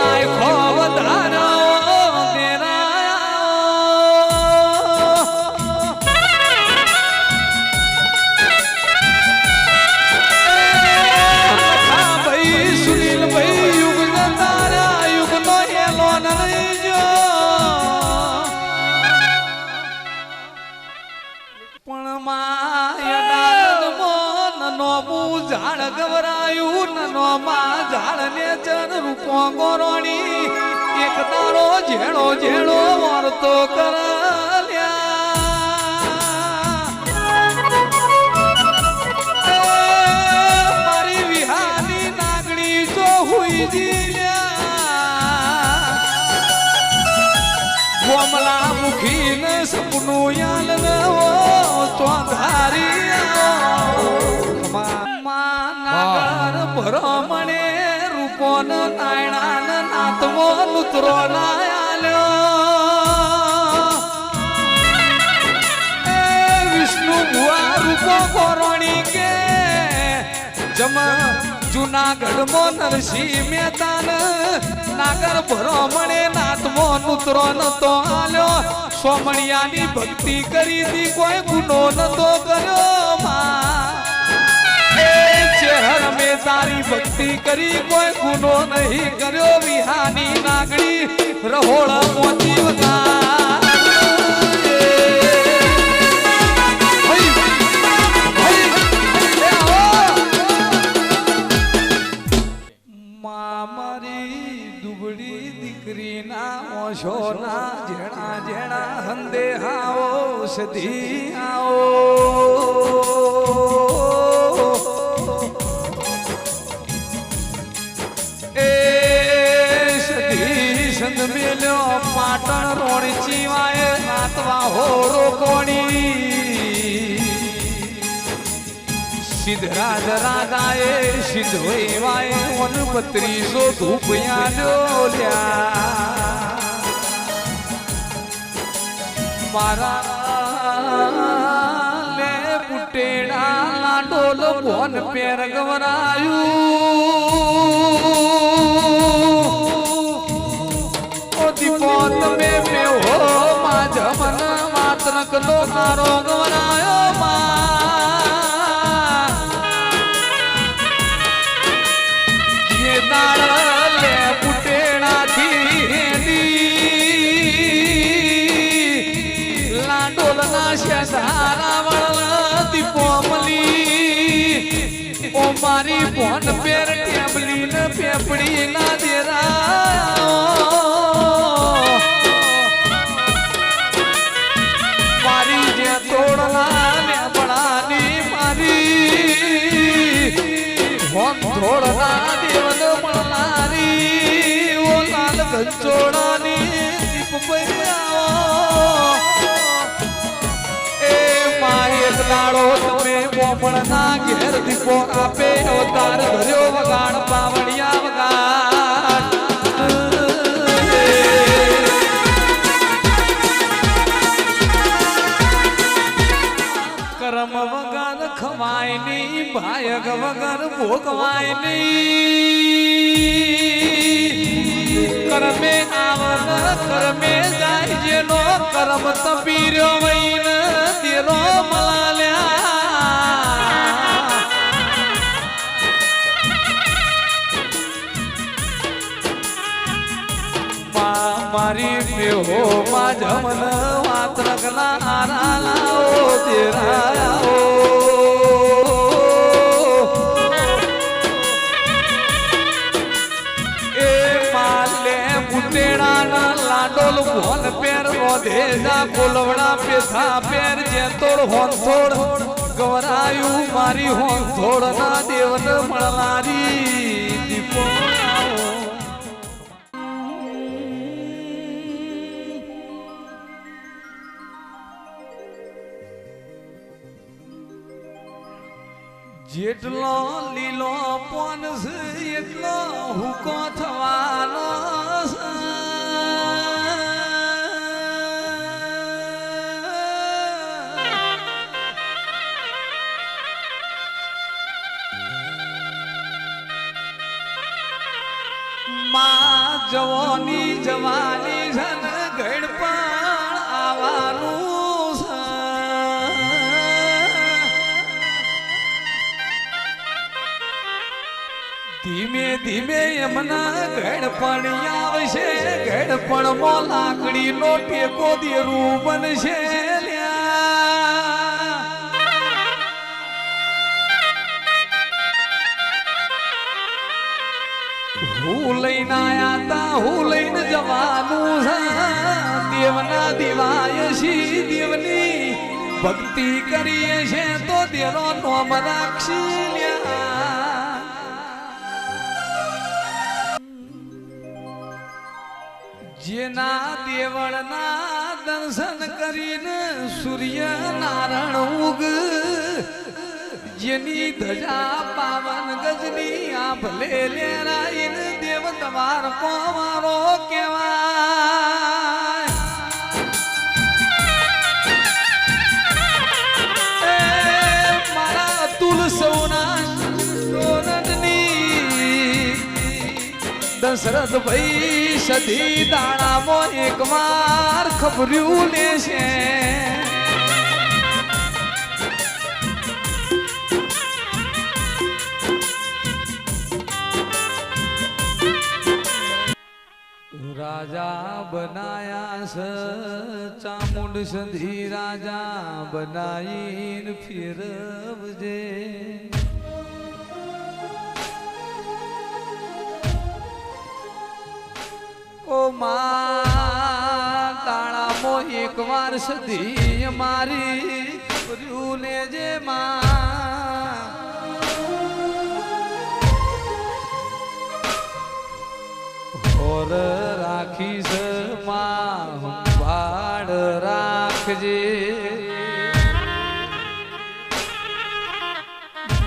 આખો વધારો તારા યુગ નો નહીં જો પણ નોમું ઝાડ ગવરાયું નનો માં ઝાડ ને ચર રૂપો ગોરોણી. એક તારો ઝેણો ઝેણો વર્તો કરલ્યા. મારી નાગણી જો હુઈ જીલ્યા કોમલા મુખી ને સપનું યાદ નવો, ચોધારી ભરમણે રૂપો નાયણા નાતમો નુતરો નાયાલ્યો. વિષ્ણુ ભુવા રૂપો કોરણી કે જમા જુનાગઢ મો નરસિંહ મહેતાન નાગર ભરોમણે નાતમો નુતરો નતો આલ્યો. સોમણિયાની ભક્તિ કરી દી કોઈ ગુનો નતો કર્યો. માં ચેહર મે તારી ભક્તિ કરી કોઈ ગુનો નહીં કર્યો વિહાની નાગડી રહોળ મોતી વગા સંદ મેલ્યો, પાટણ રોણી ચીવાય નાતવા હોરો કોણી. સિદ્ધરાજ રાજાએ સિદ્ધ વૈવાય વન બત્રીસો ધૂપિયા ડોલ્યા મારા લે પુટેડા લાડોલ ભોન પેર ગવરાયું. કલો મારો ગવરાયો મા ધોળના એ મારી એક દાડો તમે બોમણના ઘેર દીપો આપે અવતાર ધર્યો વગાડ, પાવડિયા વગાડ. ભાયગ વગર ભોગવાય નહીં. કરમે આવન કરમે જાય જેનો કરમ તપીર્યો વૈન તેરો મલાલ્યા. મારી મેહો મા જમન વાત્રકના આરા લાવો તેરા એ ભોન પેર રોધેજા કોલવડા પેથા પેર જે તોડ હોન થોડ ગવરાયું મારી હોન થોડ ના દેવન મળનારી દીપો. જેટલો લીલો પોન છે એટલો હુકો થવાનો. ધીમે ધીમે એમના ઘડપણ આવશે ઘડપણમાં લાકડી નો ટેકો દેરું બનશે હું લઈને આયા તા, હું લઈને જવાનું દેવના દિવાય શી દેવની ભક્તિ કરીએ છે, તો દેરો નોમ રાખશી લ્યા. જેના દેવળના દર્શન કરીને સૂર્ય નારાયણ ઉગ, જેની ધજા પાવન ગજની આ ભલે લેરાઈને દેવ તમાર મારો કેવાય મારા અતુલ સૌના દશરથ ભાઈ સધી દાણામાં એક વાર ખબર્યું લેશે. રાજા બનાયા સ ચામુંડ સધી રાજા બનાવીને ફેરવજે. ઓ માં તાળામાં એક વાર સધી મારી ને જે માં. ઓર રાખીશમાં વાડ રાખજે.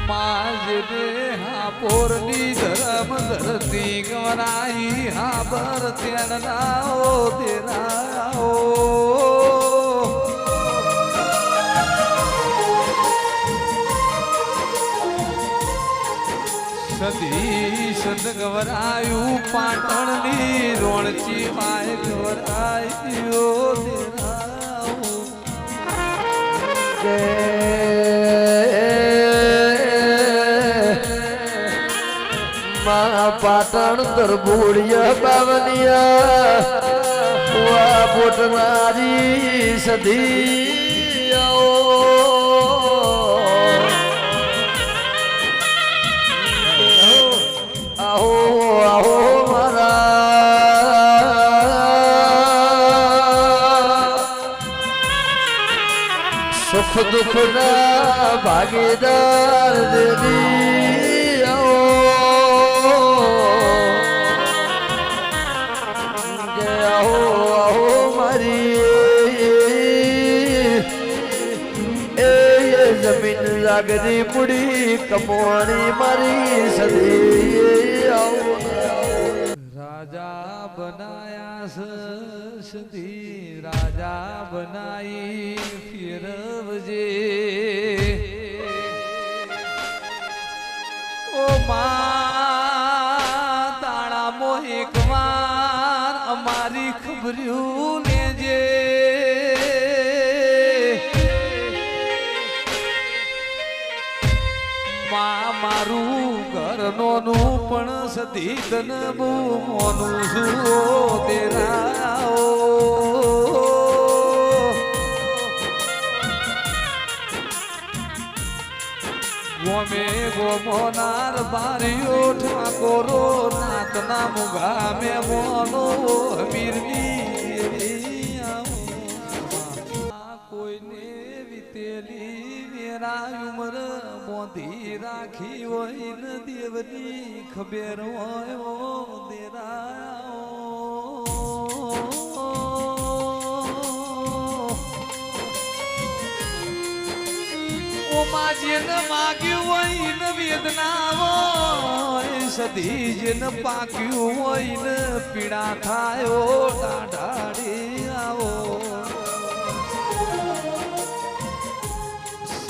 માજને હા પોરની ધરમ ધરતી ગવરાઈ, હા, બર તેણ નાઓ તેરાઓ સદી સદ ગવરાયું પાટણની રોણચી પાય ગવરાયો તેરાઓ મા પાટણ તરબોડિયા બાવનિયા પોટનારી સધી આવો આવો મારા. સુખ દુઃખ ના ભાગીદાર દેવી જમીન લાગરી મુડી કમોણી મારી સદી રાજા બનાયા સદી, રાજા બનાઈ ફેરવજે. ઓ મા, તાળા મોહિક વાર અમારી ખબર્યું લેજે. મારું ઘર નોનું પણ સધી તન મોનું છું ઓ તેરા ઓ. ગોમે ગોમોનાર બારીઓ, ઠાકોરો, નાતના મુગા મે મોનો મીરવી કોઈને વિતેલી મેરા ઉમર મોધી રાખી હોય ને દેવની ખબેર હોય ઓ દેરા ઓમાં જેને માગ્યું હોય ને વેદના હોય સધી જેને પાક્યું હોય ને પીડા થાય ઓ ટાઢાડી આવો.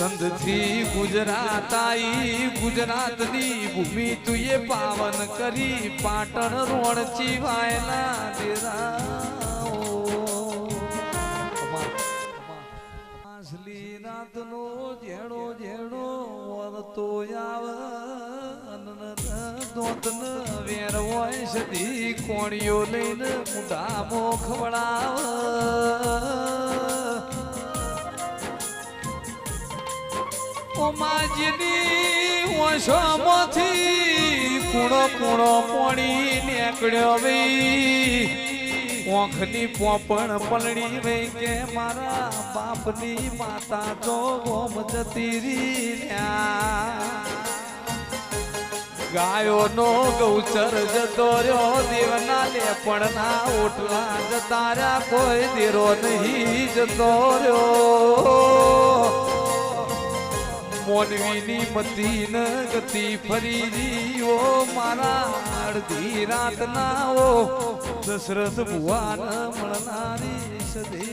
સંધથી ગુજરાત આઈ ગુજરાતની ભૂમિ તુએ પાવન કરી પાટણ રોણ ચીવાયના ડેરાઓ. માછલી રાતનો જેણો જેણો વરતો આવે દોતન વેર હોય સદી કોણીઓ લઈને મુઢા મોખ ઓમાજીની વશોમાંથી કુણો કુણો પોણી નીકળ્યો વઈ ઓંખની પોપણ પલણી વઈ કે મારા બાપની માતા તો ગોમ જતી રહી ગાયો નો ગૌચર જતો રહ્યો, દેવના લેપણના ઓટલા જતા રહ્યા, કોઈ દેરો નહીં જતો રહ્યો. મોનવીની મતી ન ગતિ ફરી જીવો મારા અડધી રાતના ઓ દશરથ ભુવાન મળનારી સદે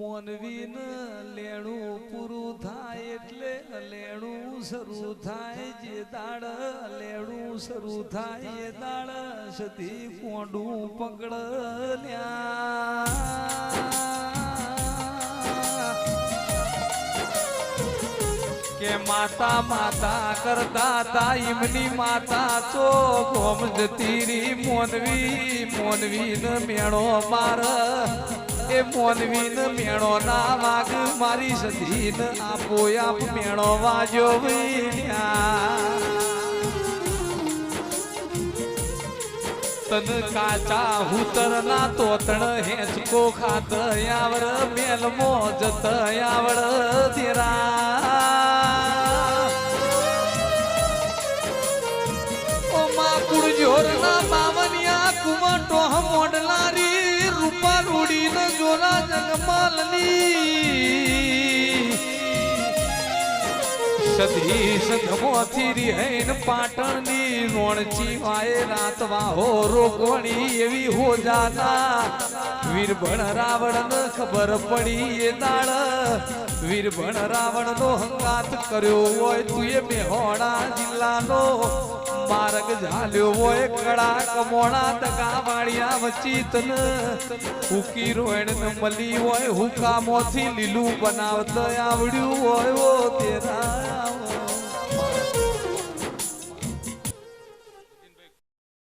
મોનવીન લેણું પૂરું થાય એટલે લેણું શરૂ થાય. જે દાડ લેણું શરૂ થાય, એ દાડ સતી કોંડું પકડ લ્યા કે માતા માતા કરતા તાઈમની માતા તો ગોમ જતી રી મોનવી મોનવી ન મેણો માર. એ મોનવી ન મેણો ના વાગ મારી સધી ન આપો આપ મેણો વાજો તન કાચા હુતર ના તોતણ હેચકો ખાત આવડ મેલ મો જત આવડ તેરા કુળજોર ના બાવનિયા કુમટો મોડલારી રૂપા રૂડી ન જોલા જગમાલની. સધી સધમોથી રિહૈન પાટણની રોણચી વાય રાતવા હો રોકવણી એવી હો જાના. વીરભણ રાવણ ખબર પડી એ દાળ વીરભણ રાવણ નો હંગાત કર્યો હોય તુએ મેહોણા જિલ્લાનો. માર્ગ ઝાલ્યો હોય કડાક મોણા તકા વાળિયા વચ્ચી તન હુકી રોયણ ન મળી હોય, હુકામોથી લીલું બનાવતા આવડ્યું હોય તેરા.